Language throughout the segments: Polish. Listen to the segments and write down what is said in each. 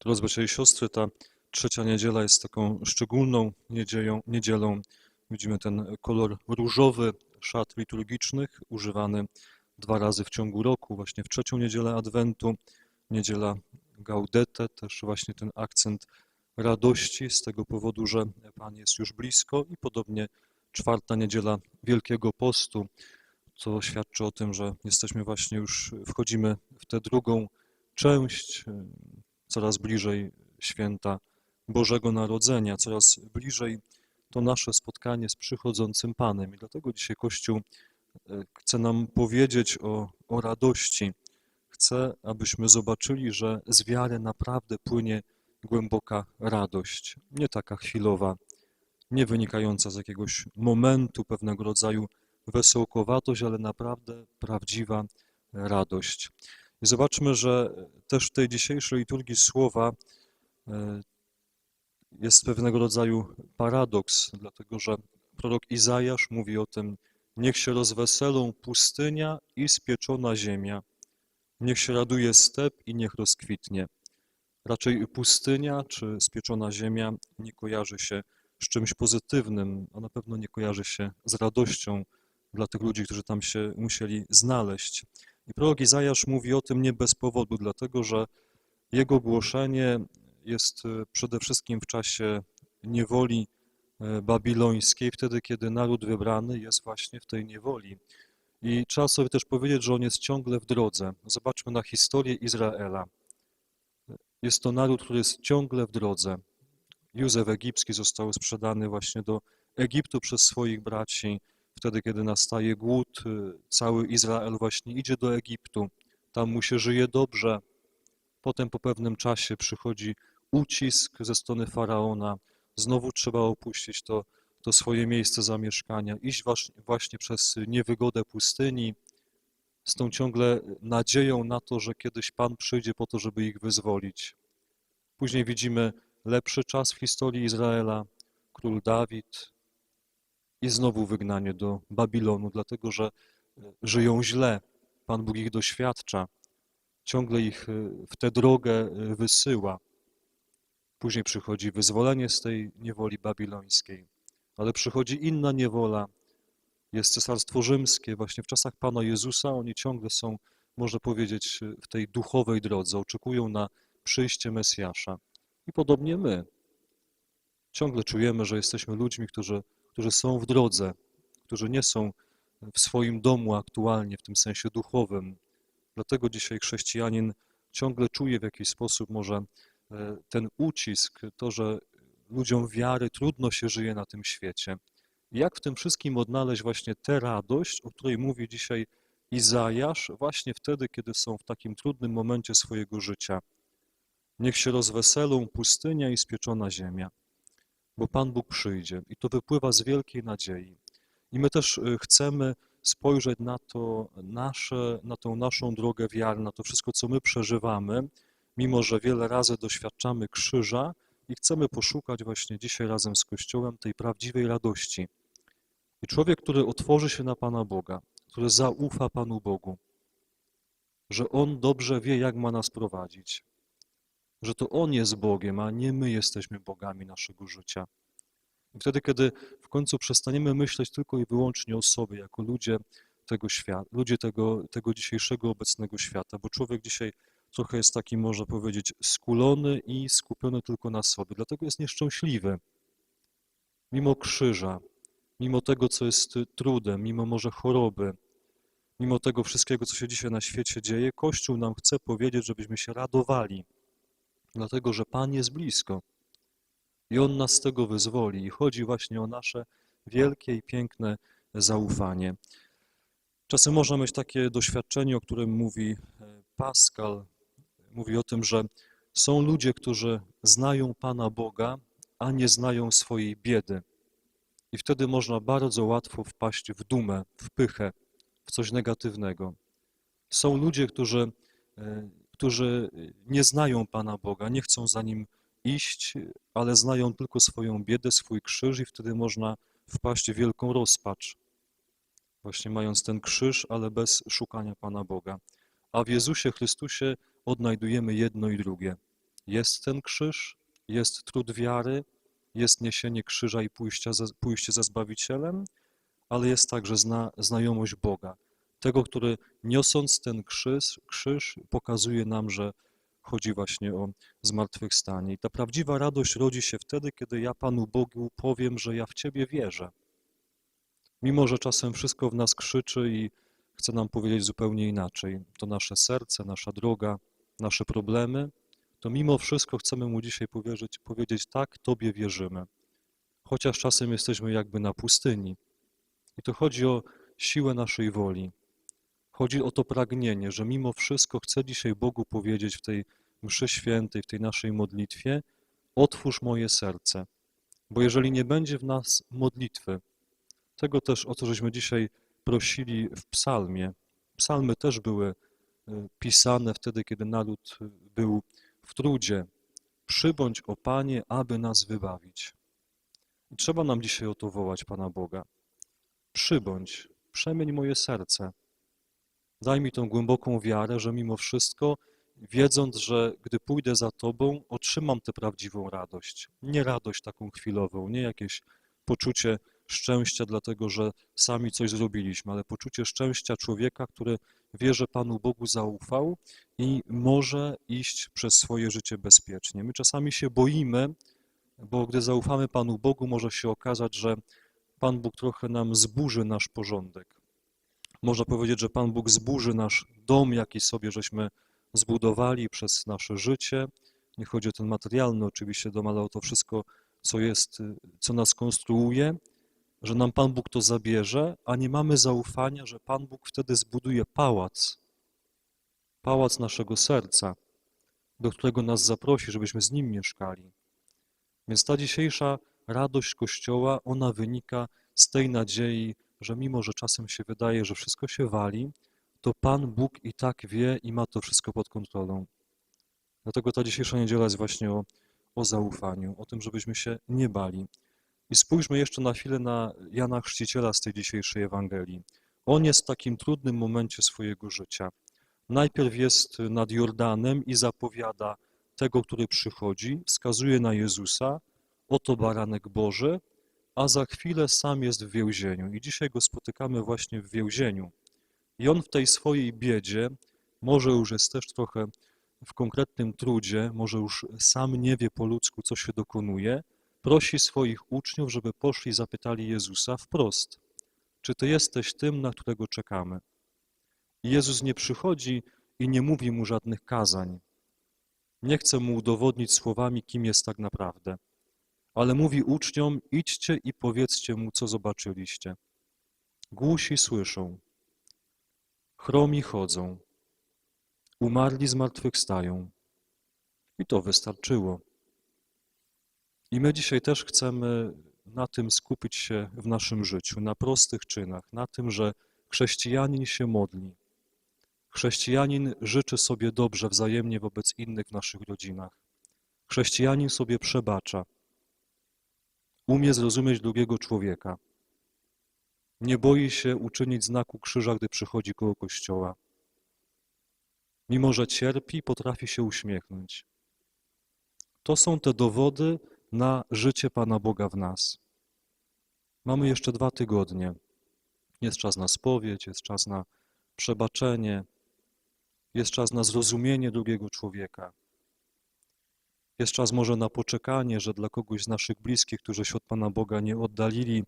Drodzy bracia i siostry, ta trzecia niedziela jest taką szczególną niedzielą. niedzielą. Widzimy ten kolor różowy szat liturgicznych, używany dwa razy w ciągu roku, właśnie w trzecią niedzielę Adwentu, niedziela Gaudete, też właśnie ten akcent radości z tego powodu, że Pan jest już blisko i podobnie czwarta niedziela Wielkiego Postu, co świadczy o tym, że jesteśmy właśnie już, wchodzimy w tę drugą część, coraz bliżej święta Bożego Narodzenia, coraz bliżej to nasze spotkanie z przychodzącym Panem. I dlatego dzisiaj Kościół e, chce nam powiedzieć o, o radości. Chce, abyśmy zobaczyli, że z wiary naprawdę płynie głęboka radość, nie taka chwilowa, nie wynikająca z jakiegoś momentu, pewnego rodzaju wesołkowatość, ale naprawdę prawdziwa radość. I zobaczmy, że też w tej dzisiejszej liturgii słowa e, jest pewnego rodzaju paradoks, dlatego że prorok Izajasz mówi o tym, niech się rozweselą pustynia i spieczona ziemia, niech się raduje step i niech rozkwitnie. Raczej pustynia czy spieczona ziemia nie kojarzy się z czymś pozytywnym, a na pewno nie kojarzy się z radością dla tych ludzi, którzy tam się musieli znaleźć. I prorok Izajasz mówi o tym nie bez powodu, dlatego że jego głoszenie jest e, przede wszystkim w czasie niewoli e, babilońskiej, wtedy kiedy naród wybrany jest właśnie w tej niewoli. I trzeba sobie też powiedzieć, że on jest ciągle w drodze. Zobaczmy na historię Izraela. Jest to naród, który jest ciągle w drodze. Józef Egipski został sprzedany właśnie do Egiptu przez swoich braci. Wtedy, kiedy nastaje głód, y, cały Izrael właśnie idzie do Egiptu. Tam mu się żyje dobrze. Potem po pewnym czasie przychodzi ucisk ze strony faraona. Znowu trzeba opuścić to, to swoje miejsce zamieszkania, iść właśnie przez niewygodę pustyni, z tą ciągle nadzieją na to, że kiedyś Pan przyjdzie po to, żeby ich wyzwolić. Później widzimy lepszy czas w historii Izraela, król Dawid i znowu wygnanie do Babilonu, dlatego że żyją źle. Pan Bóg ich doświadcza, ciągle ich w tę drogę wysyła. Później przychodzi wyzwolenie z tej niewoli babilońskiej, ale przychodzi inna niewola, jest Cesarstwo Rzymskie. Właśnie w czasach Pana Jezusa oni ciągle są, można powiedzieć, w tej duchowej drodze, oczekują na przyjście Mesjasza. I podobnie my. Ciągle czujemy, że jesteśmy ludźmi, którzy, którzy są w drodze, którzy nie są w swoim domu aktualnie, w tym sensie duchowym. Dlatego dzisiaj chrześcijanin ciągle czuje w jakiś sposób może e, ten ucisk, to, że ludziom wiary trudno się żyje na tym świecie. Jak w tym wszystkim odnaleźć właśnie tę radość, o której mówi dzisiaj Izajasz, właśnie wtedy, kiedy są w takim trudnym momencie swojego życia. Niech się rozweselą pustynia i spieczona ziemia, bo Pan Bóg przyjdzie i to wypływa z wielkiej nadziei. I my też y, chcemy spojrzeć na to nasze, na tą naszą drogę wiary, na to wszystko, co my przeżywamy, mimo że wiele razy doświadczamy krzyża i chcemy poszukać właśnie dzisiaj razem z Kościołem tej prawdziwej radości. I człowiek, który otworzy się na Pana Boga, który zaufa Panu Bogu, że On dobrze wie, jak ma nas prowadzić, że to On jest Bogiem, a nie my jesteśmy Bogami naszego życia. I wtedy, kiedy w końcu przestaniemy myśleć tylko i wyłącznie o sobie, jako ludzie tego świata, ludzie tego, tego dzisiejszego obecnego świata, bo człowiek dzisiaj trochę jest taki, można powiedzieć, skulony i skupiony tylko na sobie, dlatego jest nieszczęśliwy. Mimo krzyża, mimo tego, co jest trudem, mimo może choroby, mimo tego wszystkiego, co się dzisiaj na świecie dzieje, Kościół nam chce powiedzieć, żebyśmy się radowali, dlatego że Pan jest blisko i On nas z tego wyzwoli. I chodzi właśnie o nasze wielkie i piękne zaufanie. Czasem można mieć takie doświadczenie, o którym mówi e, Pascal. Mówi o tym, że są ludzie, którzy znają Pana Boga, a nie znają swojej biedy. I wtedy można bardzo łatwo wpaść w dumę, w pychę, w coś negatywnego. Są ludzie, którzy, e, którzy nie znają Pana Boga, nie chcą za Nim iść, ale znają tylko swoją biedę, swój krzyż i wtedy można wpaść w wielką rozpacz. Właśnie mając ten krzyż, ale bez szukania Pana Boga. A w Jezusie Chrystusie odnajdujemy jedno i drugie. jest ten krzyż, jest trud wiary, jest niesienie krzyża i pójście za, pójście za Zbawicielem, ale jest także zna, znajomość Boga. Tego, który niosąc ten krzyż, krzyż pokazuje nam, że chodzi właśnie o zmartwychwstanie. I ta prawdziwa radość rodzi się wtedy, kiedy ja Panu Bogu powiem, że ja w Ciebie wierzę. Mimo, że czasem wszystko w nas krzyczy i chce nam powiedzieć zupełnie inaczej, to nasze serce, nasza droga, nasze problemy, to mimo wszystko chcemy Mu dzisiaj powiedzieć, powiedzieć tak, Tobie wierzymy. Chociaż czasem jesteśmy jakby na pustyni. I to chodzi o siłę naszej woli. Chodzi o to pragnienie, że mimo wszystko chcę dzisiaj Bogu powiedzieć w tej mszy świętej, w tej naszej modlitwie, otwórz moje serce. Bo jeżeli nie będzie w nas modlitwy, tego też o co żeśmy dzisiaj prosili w psalmie. Psalmy też były y, pisane wtedy, kiedy naród y, był w trudzie. Przybądź, o Panie, aby nas wybawić. I trzeba nam dzisiaj o to wołać Pana Boga. Przybądź, przemień moje serce. Daj mi tą głęboką wiarę, że mimo wszystko, wiedząc, że gdy pójdę za Tobą, otrzymam tę prawdziwą radość. Nie radość taką chwilową, nie jakieś poczucie szczęścia, dlatego że sami coś zrobiliśmy, ale poczucie szczęścia człowieka, który wie, że Panu Bogu zaufał i może iść przez swoje życie bezpiecznie. My czasami się boimy, bo gdy zaufamy Panu Bogu, może się okazać, że Pan Bóg trochę nam zburzy nasz porządek. Można powiedzieć, że Pan Bóg zburzy nasz dom, jaki sobie żeśmy zbudowali przez nasze życie. Nie chodzi o ten materialny oczywiście dom, ale o to wszystko, co jest, co nas konstruuje, że nam Pan Bóg to zabierze, a nie mamy zaufania, że Pan Bóg wtedy zbuduje pałac, pałac naszego serca, do którego nas zaprosi, żebyśmy z Nim mieszkali. Więc ta dzisiejsza radość Kościoła, ona wynika z tej nadziei, że mimo, że czasem się wydaje, że wszystko się wali, to Pan Bóg i tak wie i ma to wszystko pod kontrolą. Dlatego ta dzisiejsza niedziela jest właśnie o, o zaufaniu, o tym, żebyśmy się nie bali. I spójrzmy jeszcze na chwilę na Jana Chrzciciela z tej dzisiejszej Ewangelii. On jest w takim trudnym momencie swojego życia. Najpierw jest nad Jordanem i zapowiada tego, który przychodzi, wskazuje na Jezusa, oto baranek Boży, a za chwilę sam jest w więzieniu. I dzisiaj go spotykamy właśnie w więzieniu. I on w tej swojej biedzie, może już jest też trochę w konkretnym trudzie, może już sam nie wie po ludzku, co się dokonuje, prosi swoich uczniów, żeby poszli i zapytali Jezusa wprost, czy Ty jesteś tym, na którego czekamy? I Jezus nie przychodzi i nie mówi mu żadnych kazań. Nie chce mu udowodnić słowami, kim jest tak naprawdę, ale mówi uczniom, idźcie i powiedzcie mu, co zobaczyliście. Głusi słyszą, chromi chodzą, umarli zmartwychwstają. I to wystarczyło. I my dzisiaj też chcemy na tym skupić się w naszym życiu, na prostych czynach, na tym, że chrześcijanin się modli. Chrześcijanin życzy sobie dobrze wzajemnie wobec innych w naszych rodzinach. Chrześcijanin sobie przebacza. Umie zrozumieć drugiego człowieka. Nie boi się uczynić znaku krzyża, gdy przychodzi koło kościoła. Mimo, że cierpi, potrafi się uśmiechnąć. To są te dowody na życie Pana Boga w nas. Mamy jeszcze dwa tygodnie. Jest czas na spowiedź, jest czas na przebaczenie, jest czas na zrozumienie drugiego człowieka. Jest czas może na poczekanie, że dla kogoś z naszych bliskich, którzy się od Pana Boga nie oddalili,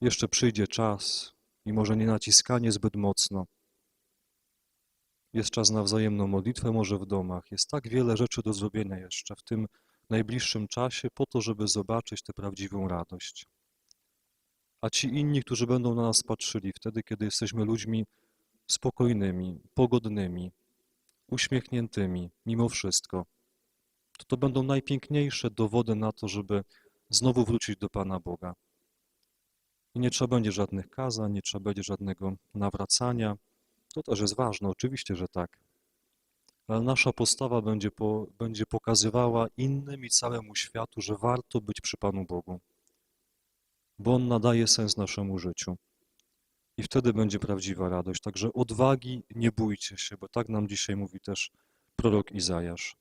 jeszcze przyjdzie czas i może nie naciskanie zbyt mocno. Jest czas na wzajemną modlitwę może w domach. Jest tak wiele rzeczy do zrobienia jeszcze w tym najbliższym czasie po to, żeby zobaczyć tę prawdziwą radość. A ci inni, którzy będą na nas patrzyli wtedy, kiedy jesteśmy ludźmi spokojnymi, pogodnymi, uśmiechniętymi, mimo wszystko, to to będą najpiękniejsze dowody na to, żeby znowu wrócić do Pana Boga. I nie trzeba będzie żadnych kazań, nie trzeba będzie żadnego nawracania. To też jest ważne, oczywiście, że tak ale nasza postawa będzie, po, będzie pokazywała innym i całemu światu, że warto być przy Panu Bogu, bo On nadaje sens naszemu życiu. I wtedy będzie prawdziwa radość. Także odwagi nie bójcie się, bo tak nam dzisiaj mówi też prorok Izajasz.